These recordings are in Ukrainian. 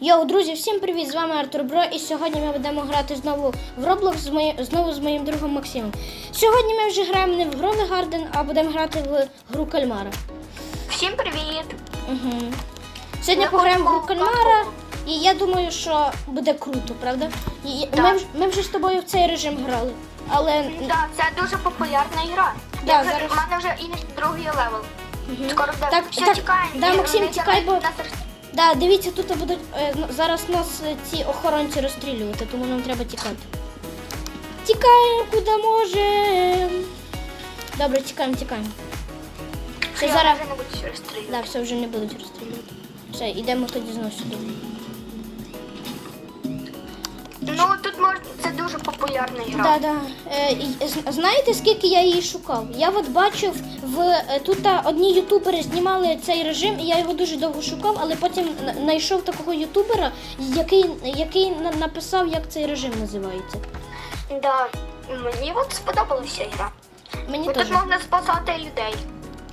Йоу, друзі, всім привіт! З вами Артур Бро, і сьогодні ми будемо грати знову в Roblox з моїм, знову з моїм другом Максимом. Сьогодні ми вже граємо не в Грови Гарден, а будемо грати в гру Кальмара. Всім привіт! Угу. Сьогодні Ми пограємо в гру Кальмара, і я думаю, що буде круто, правда? І Так. ми, ми вже з тобою в цей режим грали. Але Так, це дуже популярна гра. Да, Я зараз- У мене вже і другий левел. Мгм. Скоро. Так, Все, так, тікаємо. да, Максим, тікай, бо- да, дивіться, тут будуть е, ну, зараз нас е, ці охоронці розстрілювати, тому нам треба тікати. Тікаємо куди можемо. Добре, тікаємо, тікаємо. Все, зараз. Да, все вже не будуть розстрілювати. Все, йдемо тоді знову сюди. Ну тут можна. Це дуже популярна гра. Да, да. Е, і знаєте, скільки я її шукав? Я от бачив в е, тут та, одні ютубери знімали цей режим, і я його дуже довго шукав, але потім на- знайшов такого ютубера, який, який на- написав, як цей режим називається. Да. Мені от сподобалася гра. Мені Бо теж. тут можна спасати людей.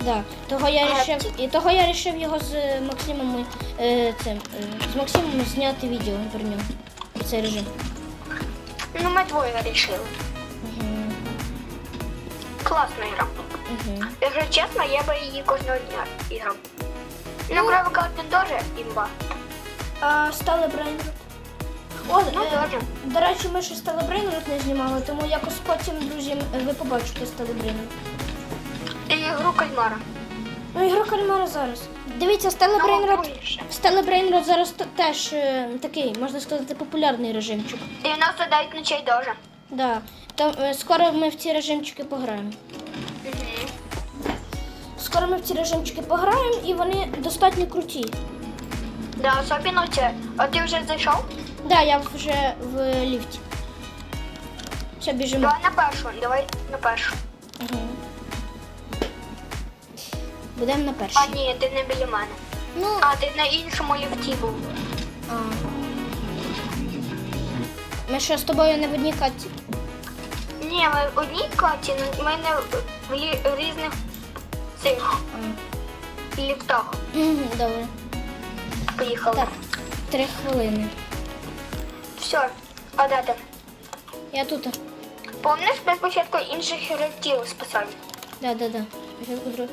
Да. Того я Ага. рішив, і того я рішив його з е, Максимом е, цим, е, з Максимом зняти відео про нього. Цей режим. Ну ми двоє вирішили. Угу. Класна гра. Угу. Якщо чесно, я би її кожного дня грав. Ну, Гравий Гарден теж імба. А стали Брейнрот? О, Ну, е, дуже. до речі, ми ще стали Брейнрот не знімали, тому якось потім, друзі, ви побачите стали Брейнрот. І гру кальмара. Ну, ігра Кальмара зараз. Дивіться, Брейнрот. більше. Зараз теж е, такий, можна сказати, популярний режимчик. 99 ночей теж. Да. То, е, скоро ми в ці режимчики пограємо. Скоро ми в ці режимчики пограємо і вони достатньо круті. Да, особливо це. А ти вже зайшов? Да, я вже в ліфті. Все, біжимо. Давай на першу, давай на першу. Угу. Будемо на першій. А ні, ти не біля мене. Ну, А, ти на іншому ліфті був. а. Ми що з тобою не в одній катці? Ні, ми в одній каті, ну, ми не в, лі- в різних цих ліфтах Мгм, Добре. поїхали. Так, три хвилини. Все, а де ти? Я тут. Помниш, ми спочатку інших гравців спасали? Да, да, да. Спочатку, друг...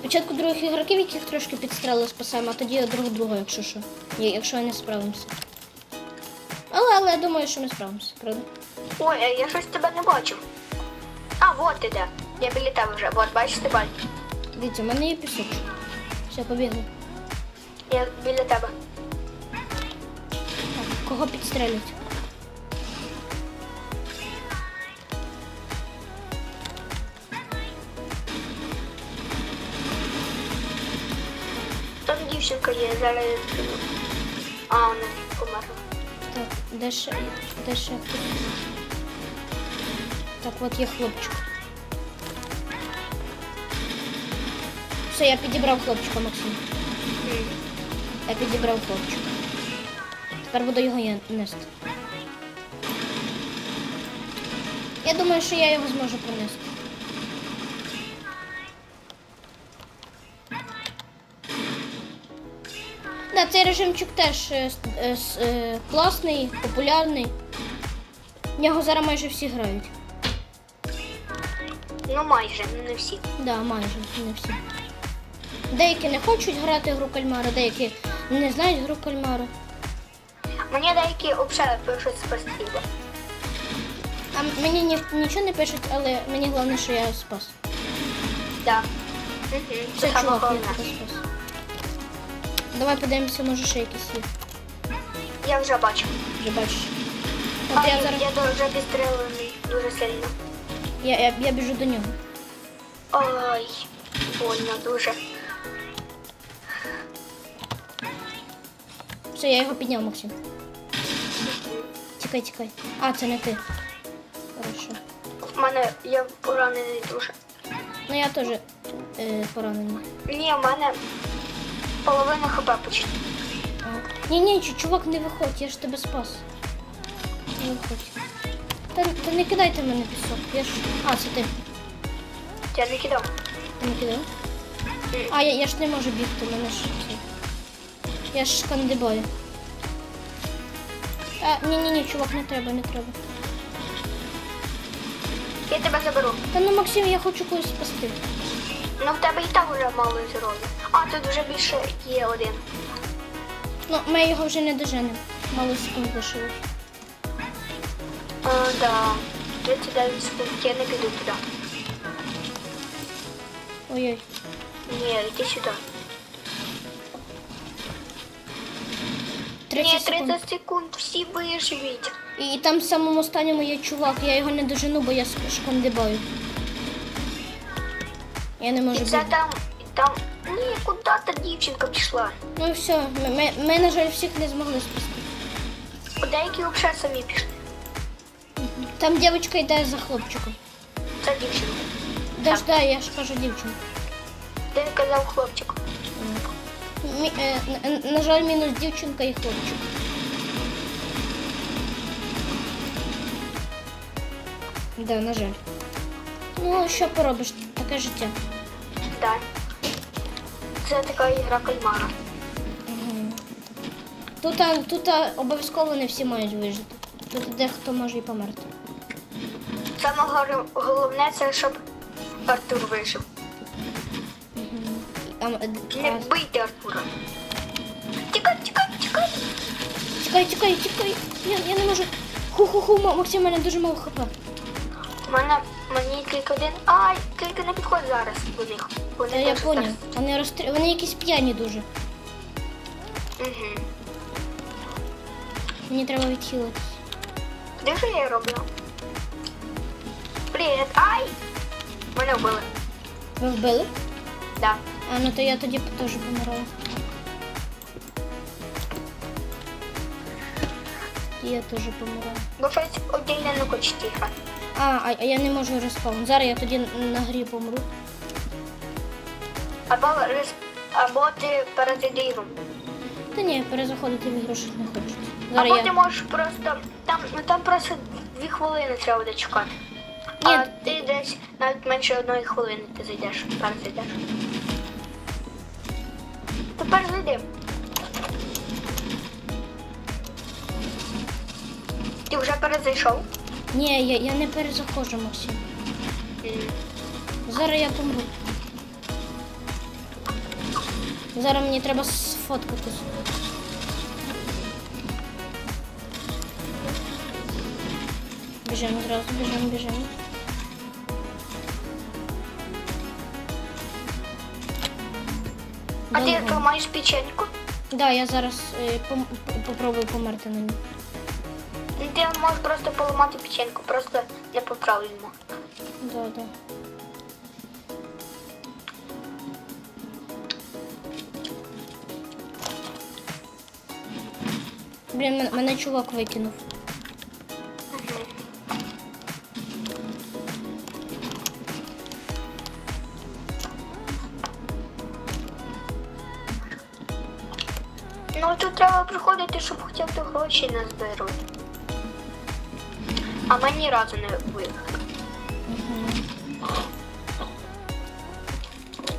Спочатку других ігроків, яких трошки підстрелили, спасаємо, а тоді друг другого, якщо що. Є- Якщо не справимося. Але, але я думаю, що ми справимося, правда? Ой, а я щось тебе не бачив. А, вот ти де. Я біля тебе вже. Вот, бачиш ти баль. Дивіться, в мене є пісок. Все, побігли. Я біля тебе. Так, кого підстрелять? Дівчинка є, зараз. А, вона померла. Так, де ще, де ще? Так, от є хлопчик. Все, я підібрав хлопчика, Максим. Я підібрав хлопчика. Тепер буду його я нести. Я думаю, що я його зможу принести. Режимчик теж е, е, е, класний, популярний. В нього зараз майже всі грають. Ну майже, не всі. Да, майже не всі. Деякі не хочуть грати в гру кальмара, деякі не знають гру кальмара. Мені деякі взагалі пишуть спасибо. А мені ні, нічого не пишуть, але мені головне, що я спас. Да. Угу. Це Це чувак, я спас. Давай подивимося, може ще якісь є. Я вже бачу. Вже бачиш. А, От я я, зараз. я дуже підстрелений дуже сильно. Я, я, я біжу до нього. Ой, больно дуже. Все, я його підняв, Максим. Тікай, тікай. А, це не ти. Хорошо. У мене я поранений дуже. Ну я теж е, поранений. Ні, у мене половина хп почти. Ні, ні, чувак, не виходь, я ж тебе спас. Не виходь. Та, та не кидайте мене пісок. Я ж. А, це ти. Я не кидав. Ти не кидав? А, я, я ж не можу бігти, мене ж. Я ж кандибою. А, ні, ні, ні, чувак, не треба, не треба. Я тебе заберу. Та ну Максим, я хочу когось спасти. Ну в тебе і так вже мало здоров'я. А, тут вже більше є один. Ну, ми його вже не доженемо. Мало секунд лишилось. Да. 39 секунд, я не піду туди. Ой-ой. Ні, йди сюди. 30 Ні, секунд. 30 секунд, всі виживіть. І, там в самому останньому є чувак, я його не дожену, бо я шкандибаю. Я не можу І це бути. там, там, ні, куди та дівчинка пішла? Ну і все, ми, ми, ми, на жаль, всіх не змогли спасти. Деякі взагалі самі пішли. Там дівчинка йде за хлопчиком. Це дівчинка. Де ж да, я ж кажу дівчинку. Де казав хлопчик? Мі, е, на, на жаль, мінус дівчинка і хлопчик. Да, на жаль. Ну, що поробиш, таке життя. Так. Це така ігра кальмара. Тут, тут обов'язково не всі мають вижити. Тут дехто може і померти. Саме головне це, щоб Артур вижив. Е, Не бийте Артура. Тікай, тікай, тікай. Тікай, тікай, тікай. Я, я не можу. Ху-ху-ху, Ма- Максим, у мене дуже мало хп. У мене мені тільки один. Ай, тільки не підходь зараз до них. Вони Та я поняв. зараз- Вони розстрі... Вони якісь п'яні дуже. Мгм. Мені треба відхилитись. Де ж я роблю? Привіт, ай! Мене вбили. Ви вбили? Да. А, ну то я тоді теж помираю. І Я теж помираю. Бо щось отдільно не хочете грати. А, а, а я не можу респаун. Зараз я тоді на грі помру. Або, рис- або ти перед ігром. Та ні, перезаходити в ігру щось не хочу. Зараз Або я... ти можеш просто. Там, ну, там просто дві хвилини треба буде чекати. Ні. А ти десь навіть менше одної хвилини ти зайдеш. Зараз зайдеш. Тепер зайди. Ти вже перезайшов? Ні, я, я не перезаходжу, Максим. Зараз я помру. Зараз мені треба сфоткатись. Біжимо зразу, біжимо, біжимо. А ти Добре. маєш печеньку? Да, я зараз е, пом- попробую померти на ній. Ну, Ти можеш просто поламати печеньку, просто не по-правильному. Да, да. Блін, мене чувак викинув. Ну тут треба приходити, щоб хоча б гроші не зберуть. А ми ні разу не виграли.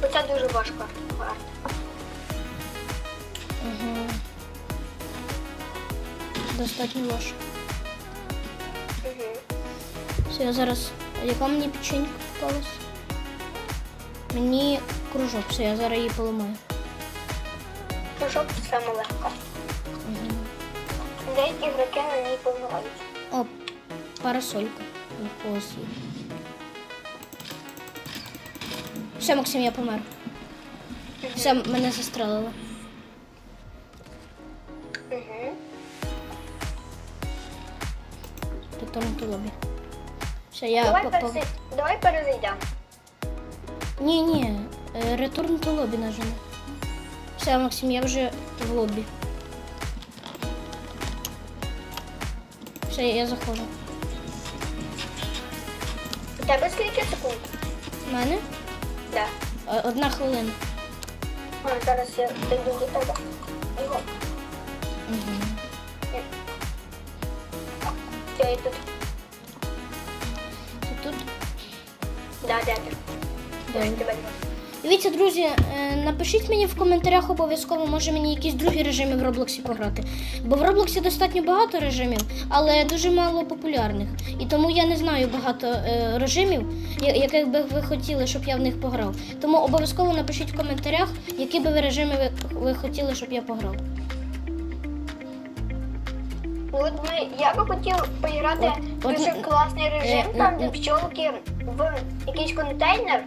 Бо Це дуже важко. Угу. Достатньо важко. Угу. Все, я зараз. А Яка мені печенька попалась? Мені кружок, все, я зараз її поламаю. Кружок саме легко. Деякі ігроки на ній помирають. О, парасолька. Є. Все, Максим, я помер. Все, мене застрелило. Lobby. Все, я Давай, по- по- перези... Давай перезайдемо. Ні, ні. е, Return to lobby нажиму. Все, Максим, я вже в лобі. Все, я заходжу. У тебе скільки секунд? У мене Да. е, одна хвилина. А, зараз я дойду до тебе. Його. Угу. Я і тут. Да, Добре. тебе. Дивіться, друзі, е, напишіть мені в коментарях обов'язково, може мені якісь другі режими в Роблоксі пограти. Бо в Роблоксі достатньо багато режимів, але дуже мало популярних. І тому я не знаю багато е, режимів, яких би ви хотіли, щоб я в них пограв. Тому обов'язково напишіть в коментарях, які би ви режими ви хотіли, щоб я пограв. От ми, я би хотів поіграти в дуже класний режим, е, там е, де е. пчолки в якийсь контейнер.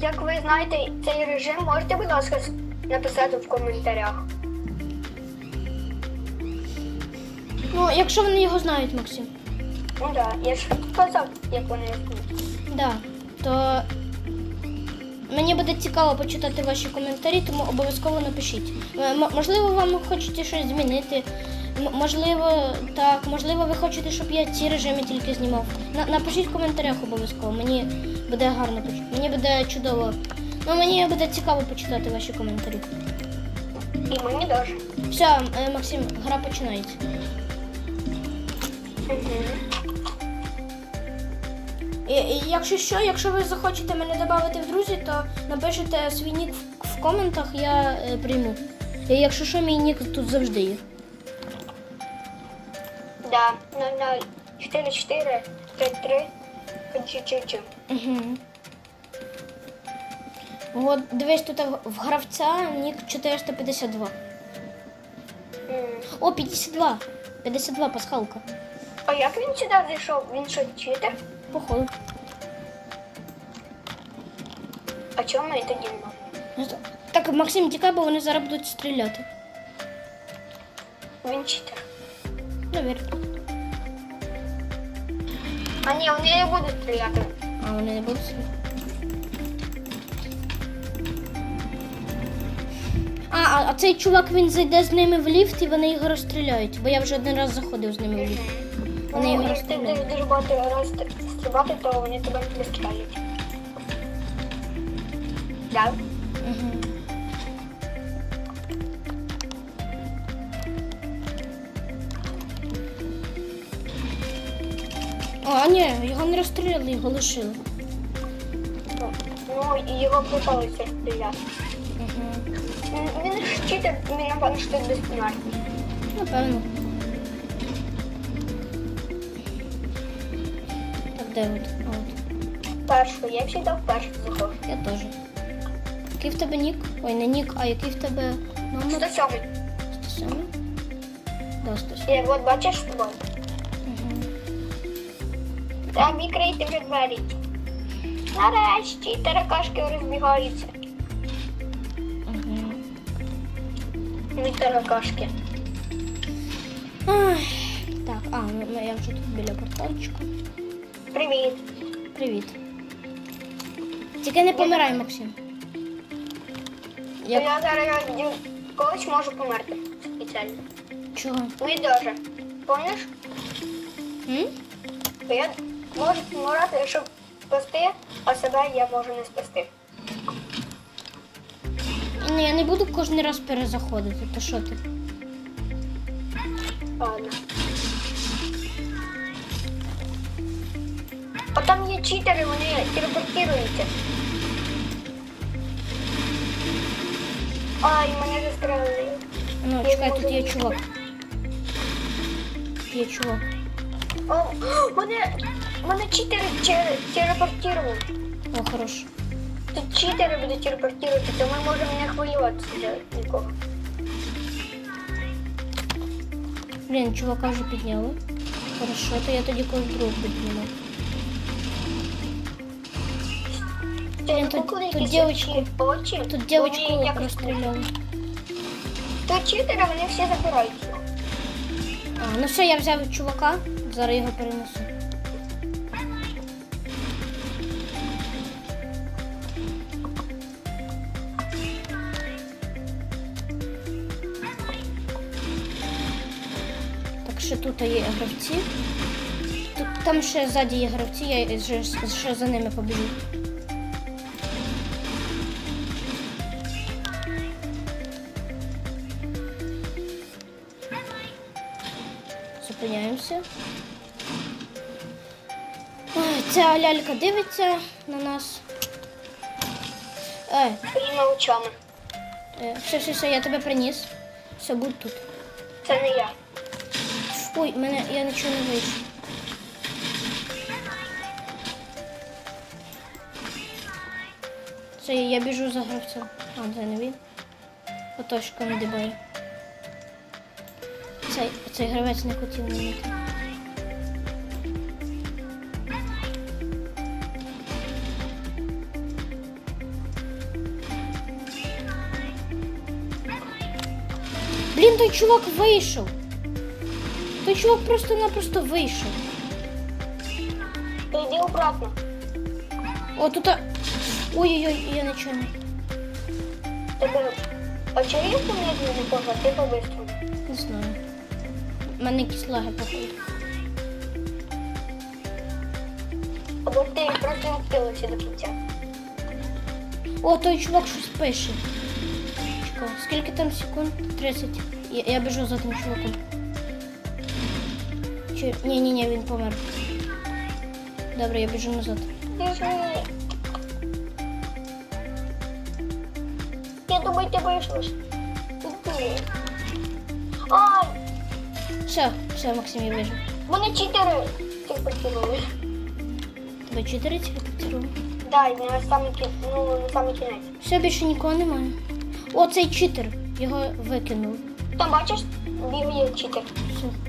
Як ви знаєте цей режим, можете, будь ласка, написати в коментарях. Ну, якщо вони його знають, Максим. Ну так, я ж казав, як вони існують. Да, то мені буде цікаво почитати ваші коментарі, тому обов'язково напишіть. Е, можливо, вам хочете щось змінити. Можливо, так, можливо, ви хочете, щоб я ці режими тільки знімав. На- напишіть в коментарях обов'язково. Мені буде гарно Мені буде чудово. Ну, мені буде цікаво почитати ваші коментарі. І мені теж. Все, е, Максим, гра починається. І, і якщо що, якщо ви захочете мене додати в друзі, то напишите свій нік в, в коментах, я е, прийму. І якщо що, мій нік тут завжди є. Да, 00 44 33 чу-чу-чу. Угу. От дивись, тут в- гравця нік 452. М. О, 52. 52 пасхалка. А як він сюди зайшов? Він що, читер? Походу. А чому ми тоді не? Так, Максим, тікай, бо вони зараз будуть стріляти. Він читер. Навірно. А ні, вони не будуть стріляти. А вони не будуть собі. А, а, а цей чувак він зайде з ними в ліфт і вони його розстріляють, бо я вже один раз заходив з ними в ліфт. Вони його якщо ти розстріляють. будеш дуже багато раз стрибати, то вони тебе не стріляють. Так? Угу. А, ні, його не розстріляли, його лишили. Ну, і його питалися стріляти. Угу. Він, він читер, він напевно, що безсмертний. Напевно. Так, де от? А, от. Перший, я завжди перший заходжу. Я теж. Який в тебе нік? Ой, не нік, а який в тебе номер? 107. 107? Да, 107. І от бачиш. Угу. Так, відкрийте вже двері. Нарешті таракашки розбігаються. Угу. Від таракашки. Так, а, ну, ну, я вже тут біля портальчика. Привіт. Привіт. Тільки не помирай, Максим. Я, я зараз я колись можу померти спеціально. Чого? Ми дуже. Помниш? М? Я можу помирати, щоб спасти, а себе я можу не спасти. Ні, я не буду кожен раз перезаходити, то що ти? Ладно. А там є читери, вони телепортуються. Ай, мене застрелили. Ну, Я чекай, тут є чувак. Є чувак. О, мене, мене читери телепортували. О, хорош. Тут читери будуть телепортувати, то ми можемо не хвилюватися за нікого. Блін, чувака вже підняли. Хорошо, то я тоді когось другого підніму. Блін, тут- тут очі, Тут дівчинку якось- розстріляли. Тут читери, вони всі забирають. А, ну все, я взяв чувака, зараз його перенесу. Ще тут є гравці. Тут, там ще ззаді є гравці, я ще, ще за ними побіжу. Зупиняємося. Ой, Ця лялька дивиться на нас. Ей, своїми очами. е, все, все, все, я тебе приніс. Все, будь тут. Це не я. Ой, мене я нічого не вийшов. Це я біжу за гравцем. А, це не він. Оточка не дибає. Цей, цей гравець не хотів мене. Блін, той чувак вийшов. Той чувак просто-напросто вийшов. То йди обратно. О, тут. Ой-ой-ой, я нічого не. Тебе очевидно медленно не погла, ти по-бистрому. Не знаю. У мене якісь лаги походу. Або ти просто не втилився до кінця. О, той чувак щось пише. Чекай, скільки там секунд? 30. Я, я біжу за тим чуваком. Чи... Ні, ні, ні, він помер. Добре, я біжу назад. Я думаю, ти вийшлиш. Іди. Ай, Все, все, Максим, я біжу. вони чотири тих прикинули. Тебе 4 телепортував? Дай, на самий ну, на самий кінець. Все, більше нікого немає. О, цей читер. Його викинули. Там бачиш, бігає чотири. Все.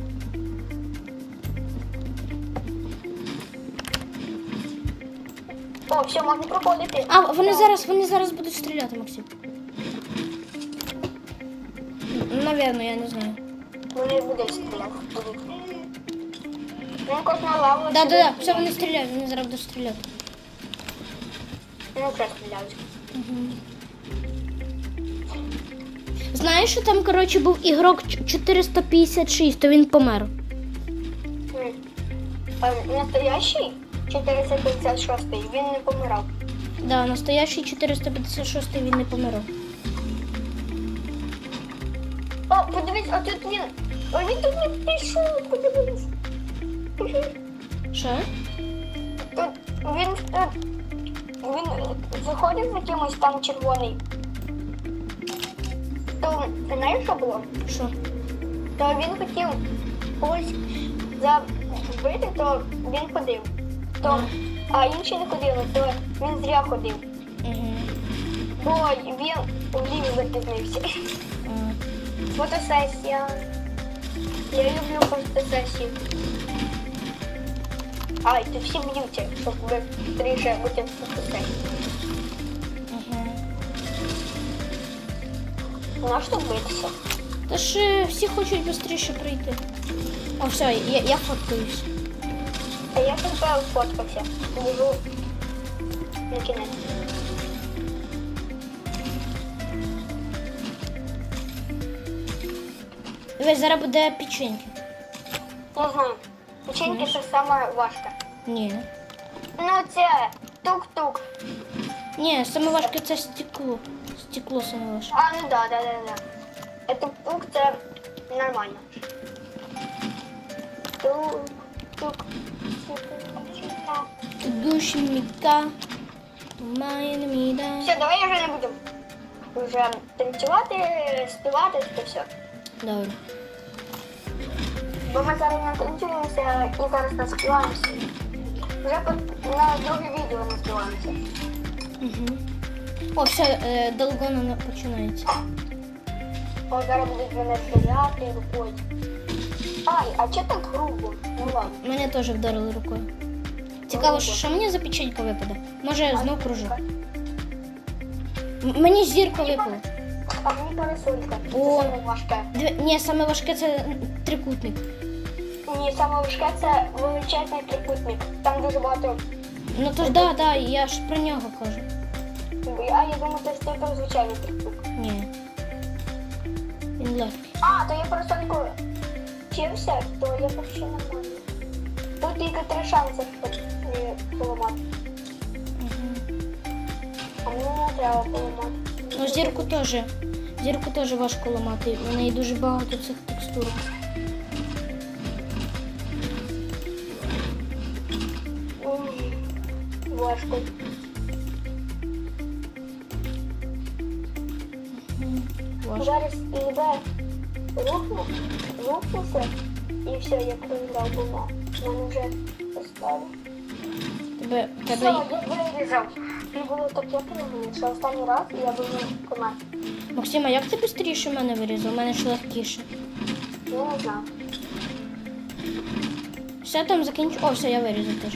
О, все, можна проходити. А, вони зараз, вони зараз будуть стріляти, Максим. Навірно, я не знаю. Вони будуть стріляти. Будуть. Ну, кожна лава. Да, да, да, все, вони стріляють, вони зараз будуть стріляти. Ну, вже стріляють. Знаєш, що там, коротше, був ігрок 456, то він помер. М. А настоящий 456 він не помирав. Да, настоящий 456 він не помирав. О, подивись, а тут він. А він тут не пішов, подивись. Що? Тут він тут. Він заходив за кимось там червоний. То знаєш, що було? Що? То він хотів когось забити, то він ходив. То, а інші не ходили, то він зря ходив. Бо він у ліві запізнився. Фотосесія. Я люблю фотосесію. Ай, тут всі б'ються, щоб ви швидше бути в фотосесії. На що битися? Та ж е, всі хочуть швидше прийти. О, все, я, я фоткаюсь. А я тут фоткався. Біжу на кінець. Дивись, зараз буде печеньки. Не знаю. Печеньки це саме важке. Ні. Ну це тук-тук. Ні, саме важке це стекло. Стекло саме важке. А, ну да, да, да, да. А тук-тук це нормально. Тук-тук. Душі міка. Має міда. Все, давай вже не будемо вже танцювати, співати, це все. Добре. Бо ми зараз не танцюємося і зараз наспіваємося. Вже по- на друге відео наспіваємося. Угу. О, все, е, долгоно на- починається. О, зараз будуть мене стріляти рукою. Ай, а чого так грубо? Ну ладно. Мене теж вдарили рукою. Цікаво, що, мені за печенька випаде? Може знов кружок. М- Мені зірка випала. А мені парасолька. Це О. саме важке. Дві- Ні, саме важке це трикутник. Ні, саме важке це величезний трикутник. Там дуже багато. Ну то ж да, да, я ж про нього кажу. А я думаю, це тільки звичайний трикутник. Ні. Він легкий. А, то я парасольку вчився, то я почти нормально. Тут тільки шансы, шанси поламати. Угу. А мені не треба поламати. Ну зерку тоже, зерку тоже ваш ламати. У неї дуже багато цих текстур. Важко. Важко. Зараз і рухну, рухнувся і все, я проиграл бумагу. В вже поставив. Тебе, Все, тебе... я вирізав. І було таке половину, що останній раз я на команді. Максима, як ти швидше мене вирізав? У мене ж легкіше. Я не знав. Все там закінчу. О, все, я вирізав теж.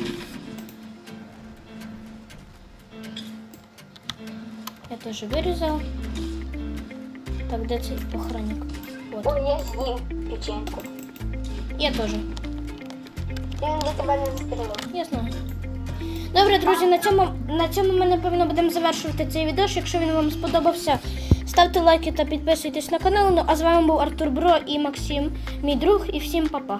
Я теж вирізав. Так, де цей охранник? От. Ой, я з'їв печеньку. Я теж. І він тебе не застрілив. Ясно. Добре, друзі, на цьому, на цьому ми напевно будемо завершувати цей відео. Якщо він вам сподобався, ставте лайки та підписуйтесь на канал. Ну а з вами був Артур Бро і Максим, мій друг, і всім па-па.